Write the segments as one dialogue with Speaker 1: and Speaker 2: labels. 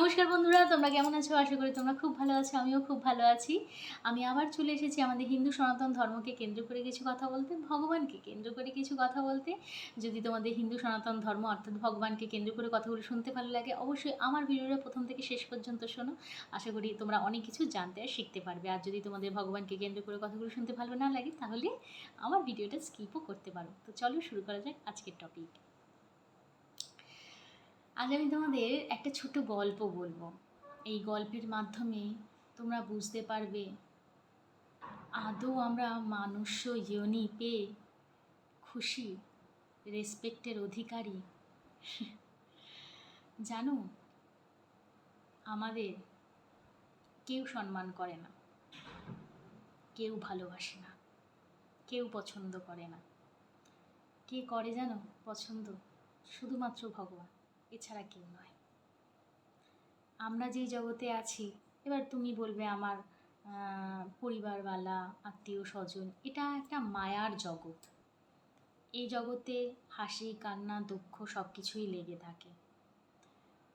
Speaker 1: নমস্কার বন্ধুরা, তোমরা কেমন আছো? আশা করি তোমরা খুব ভালো আছো, আমিও খুব ভালো আছি। আমি আবার চলে এসেছি আমাদের হিন্দু সনাতন ধর্মকে কেন্দ্র করে কিছু কথা বলতে, ভগবানকে কেন্দ্র করে কিছু কথা বলতে। যদি তোমাদের হিন্দু সনাতন ধর্ম, অর্থাৎ ভগবানকে কেন্দ্র করে কথাগুলো শুনতে ভালো লাগে, অবশ্যই আমার ভিডিওটা প্রথম থেকে শেষ পর্যন্ত শোনো। আশা করি তোমরা অনেক কিছু জানতে আর শিখতে পারবে। আর যদি তোমাদের ভগবানকে কেন্দ্র করে কথাগুলো শুনতে ভালো না লাগে, তাহলে আমার ভিডিওটা স্কিপও করতে পারো। তো চলো শুরু করা যাক আজকের টপিক আজ আমি তোমাদের একটা ছোট গল্প বলব। এই গল্পের মাধ্যমে তোমরা বুঝতে পারবে, আদৌ আমরা মানুষ ইয়নি পেয়ে খুশি রেসপেক্টের অধিকারী। জানো, আমাদের কেউ সম্মান করে না, কেউ ভালোবাসে না, কেউ পছন্দ করে না। কে করে জানো পছন্দ? শুধুমাত্র ভগবান। এছাড়া কেউ নয়। আমরা যেই জগতে আছি, এবার তুমি বলবে আমার পরিবারওয়ালা, আত্মীয় স্বজন, এটা একটা মায়ার জগৎ। এই জগতে হাসি, কান্না, দুঃখ সব কিছুই লেগে থাকে।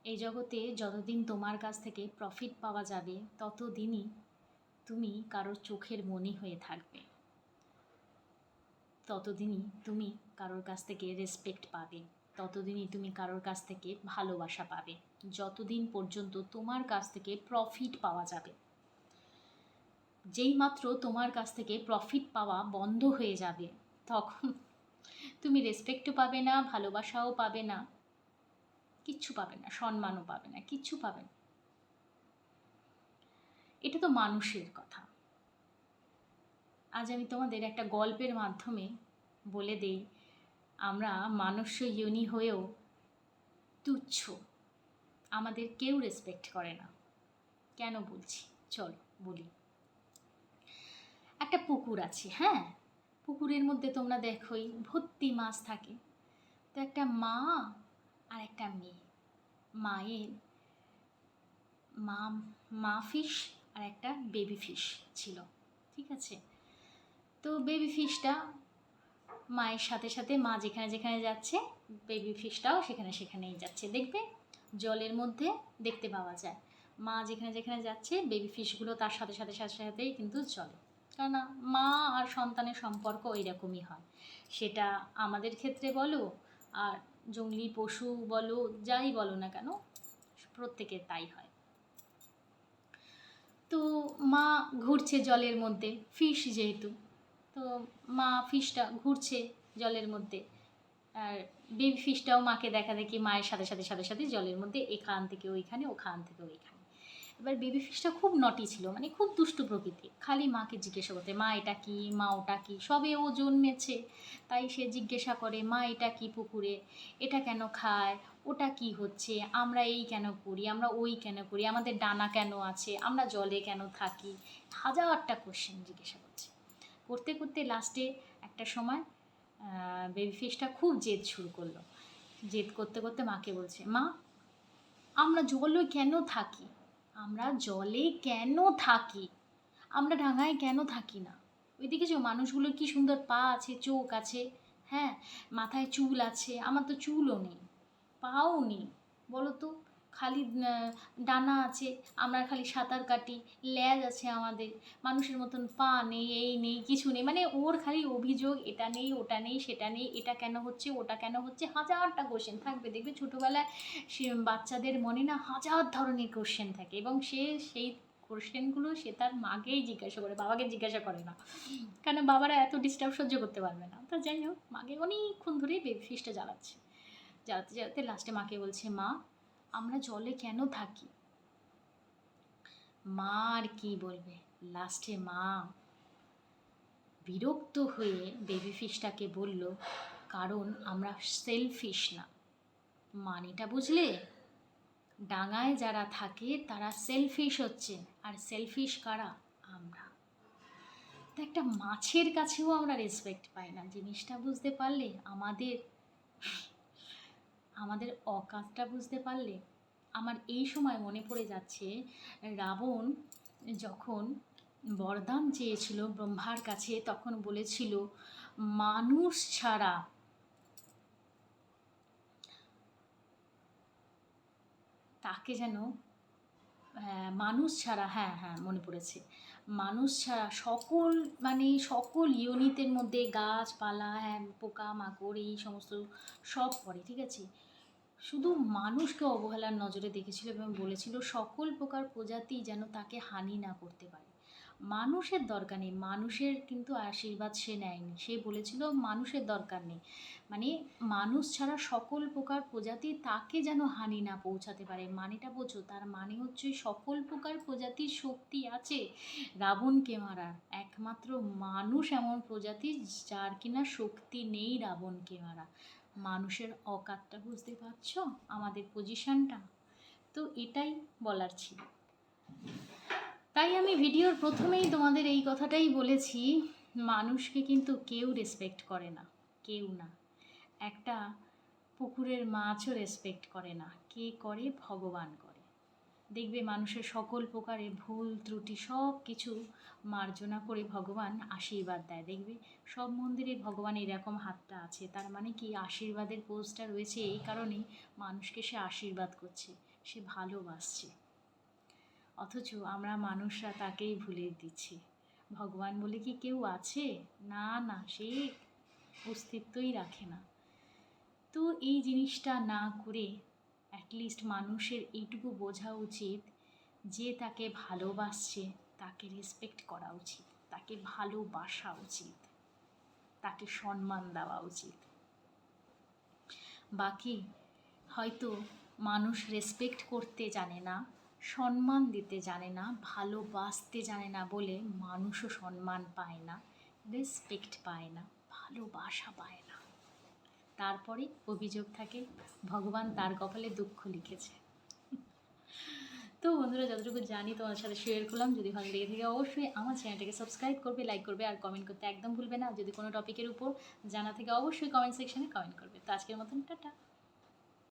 Speaker 1: এই জগতে যতদিন তোমার কাছ থেকে প্রফিট পাওয়া যাবে, ততদিনই তুমি কারোর চোখের মনি হয়ে থাকবে। ততদিনই তুমি কারোর কাছ থেকে রেসপেক্ট পাবে। ততদিনই তুমি কারোর কাছ থেকে ভালোবাসা পাবে। যতদিন পর্যন্ত তোমার কাছ থেকে প্রফিট পাওয়া যাবে। যেই মাত্র তোমার কাছ থেকে প্রফিট পাওয়া বন্ধ হয়ে যাবে, তখন তুমি রেসপেক্টও পাবে না, ভালোবাসাও পাবে না। কিচ্ছু পাবে না, সম্মানও পাবে না, কিচ্ছু পাবে না। এটা তো মানুষের কথা। আজ আমি তোমাদের একটা গল্পের মাধ্যমে বলে দেই আমরা মানুষ ইউনি হয়েও তুচ্ছ। আমাদের কেউ রেসপেক্ট করে না। কেন বলছি? চলো বলি। একটা পুকুর আছে হ্যাঁ? পুকুরের মধ্যে তোমরা দেখোই ভর্তি মাছ থাকে। তো একটা মা আর একটা মেয়ে। মায়ের মা মা ফিশ আর একটা বেবি ফিশ ছিল, ঠিক আছে? তো বেবি ফিশটা মায়ের সাথে সাথে মা যেখানে যেখানে যাচ্ছে বেবি ফিশটাও সেখানে সেখানেই যাচ্ছে। দেখবে জলের মধ্যে দেখতে পাওয়া যায়। মা যেখানে যেখানে যাচ্ছে বেবি ফিশগুলো তার সাথে সাথে সাথে সাথেই কিন্তু চলে। কেননা মা আর সন্তানের সম্পর্ক এরকমই হয়। সেটা আমাদের ক্ষেত্রে বলো, আর জঙ্গলি পশু বলো, যাই বলো না কেন, প্রত্যেকের তাই হয়। তো মা ঘুরছে জলের মধ্যে ফিশ যেহেতু তো মা ফিশটা ঘুরছে জলের মধ্যে। আর বেবি ফিশটাও মাকে দেখা দেখি মায়ের সাথে সাথে সাথে সাথে জলের মধ্যে এখান থেকে ওইখানে, ওখান থেকে ওইখানে। এবার বেবি ফিশটা খুব নটি ছিল মানে খুব দুষ্টু প্রকৃতি খালি মাকে জিজ্ঞাসা করতে, মা, এটা কি? মা, ওটা কি? সবে ও জন্মেছে, তাই সে জিজ্ঞাসা করে, মা, এটা কি পুকুরে? এটা কেন খায়? ওটা কি হচ্ছে? আমরা এই কেন করি? আমরা ওই কেন করি? আমাদের ডানা কেন আছে? আমরা জলে কেন থাকি? হাজারটা কোশ্চেন জিজ্ঞাসা করতে করতে লাস্টে একটা সময় বেবি ফিশটা খুব জেদ শুরু করল। জেদ করতে করতে মাকে বলছে, মা, আমরা জলে কেন থাকি? আমরা জলে কেন থাকি? আমরা ডাঙায় কেন থাকি না? ওই দেখেছ মানুষগুলোর কি সুন্দর পা আছে, চোখ আছে হ্যাঁ মাথায় চুল আছে, আমার তো চুলও নেই, পাও নেই, বলো তো। খালি ডানা আছে, আমরা খালি সাঁতার কাটি, ল্যাজ আছে আমাদের। মানুষের মতন পা নেই, এই নেই, কিছু নেই। মানে ওর খালি অভিযোগ, এটা নেই, ওটা নেই, সেটা নেই, এটা কেন হচ্ছে, ওটা কেন হচ্ছে, হাজারটা কোশ্চেন থাকবে। দেখবে ছোটোবেলায় সে বাচ্চাদের মনে না হাজার ধরনের কোশ্চেন থাকে এবং সে সেই কোশ্চেনগুলো সে তার মাকেই জিজ্ঞাসা করে, বাবাকে জিজ্ঞাসা করে না। কেন বাবারা এত ডিস্টার্ব সহ্য করতে পারবে না? তা যাই হোক, মাকে অনেকক্ষণ ধরে বেবি জ্বালাচ্ছে। জ্বালাতে জ্বালাতে লাস্টে মাকে বলছে, মা আমরা জলে কেন থাকি? মা আর কি বলবে? লাস্টে মা বিরক্ত হয়ে বেবি ফিশটাকে বলল, কারণ আমরা সেলফিশ না। মানেটা বুঝলে? ডাঙায় যারা থাকে তারা সেলফিশ হচ্ছে, আর সেলফিশ কারা? আমরা। তো একটা মাছের কাছেও আমরা রেসপেক্ট পাই না, জিনিসটা বুঝতে পারলে আমাদের আমাদের অকাজটা বুঝতে পারলে আমার এই সময় মনে পড়ে যাচ্ছে রাবণ যখন বরদান চেয়েছিল ব্রহ্মার কাছে তখন বলেছিল মানুষ ছাড়া তাকে যেন হ্যাঁ, মানুষ ছাড়া হ্যাঁ হ্যাঁ মনে পড়েছে মানুষ ছাড়া সকল মানে সকল ইউনিটের মধ্যে গাছপালা হ্যাঁ পোকা মাকড় এই সমস্ত সব পড়ে ঠিক আছে? শুধু মানুষকে অবহেলার নজরে দেখেছিল এবং বলেছিল, সকল প্রকার প্রজাতি যেন তাকে হানি না করতে পারে। মানুষের দরকার নেই। মানুষের কিন্তু আশীর্বাদ সে নেয়নি। সে বলেছিল, মানুষের দরকার নেই। মানে মানুষ ছাড়া সকল প্রকার প্রজাতি তাকে যেন হানি না পৌঁছাতে পারে। মানেটা বোঝো, তার মানে হচ্ছে সকল প্রকার প্রজাতির শক্তি আছে রাবণকে মারার। একমাত্র মানুষ এমন প্রজাতি যার কিনা শক্তি নেই রাবণকে মারা। মানুষের অকাতটা বুঝতে পারছ? আমাদের পজিশনটা তো এটাই বলার ছিল। তাই আমি ভিডিওর প্রথমেই তোমাদের এই কথাটাই বলেছি, মানুষকে কিন্তু কেউ রেসপেক্ট করে না, কেউ না। একটা পুকুরের মাছও রেসপেক্ট করে না, কে করে? ভগবান করে। দেখবে মানুষের সকল প্রকারে ভুল, ত্রুটি সব কিছু মার্জনা করে ভগবান আশীর্বাদ দেয়। দেখবে সব মন্দিরে ভগবান এরকম হাতটা আছে, তার মানে কি আশীর্বাদের পোস্টটা রয়েছে এই কারণেই মানুষকে সে আশীর্বাদ করছে, সে ভালোবাসছে। অথচ আমরা মানুষরা তাকেই ভুলে দিচ্ছি। ভগবান বলে কি কেউ আছে? না না, সে অস্তিত্বই রাখে না। তো এই জিনিসটা না করে অ্যাটলিস্ট মানুষের এইটুকু বোঝা উচিত যে তাকে ভালোবাসছে, তাকে রেসপেক্ট করা উচিত, তাকে ভালোবাসা উচিত, তাকে সম্মান দেওয়া উচিত। বাকি হয়তো মানুষ রেসপেক্ট করতে জানে না, সম্মান দিতে জানে না, ভালোবাসতে জানে না বলে মানুষও সম্মান পায় না রেসপেক্ট পায় না, ভালোবাসা পায় না। তারপরে অভিযোগ থাকে, ভগবান তার কপালে দুঃখ লিখেছে। তো বন্ধুরা, যতটুকু জানি তোমার সাথে শেয়ার করলাম, যদি ভালো লেগে থাকে অবশ্যই আমার চ্যানেলটাকে সাবস্ক্রাইব করবে লাইক করবে আর কমেন্ট করতে একদম ভুলবে না। যদি কোনো টপিকের উপর জানা থেকে, অবশ্যই কমেন্ট সেকশনে কমেন্ট করবে। তো আজকের মতন, টাটা।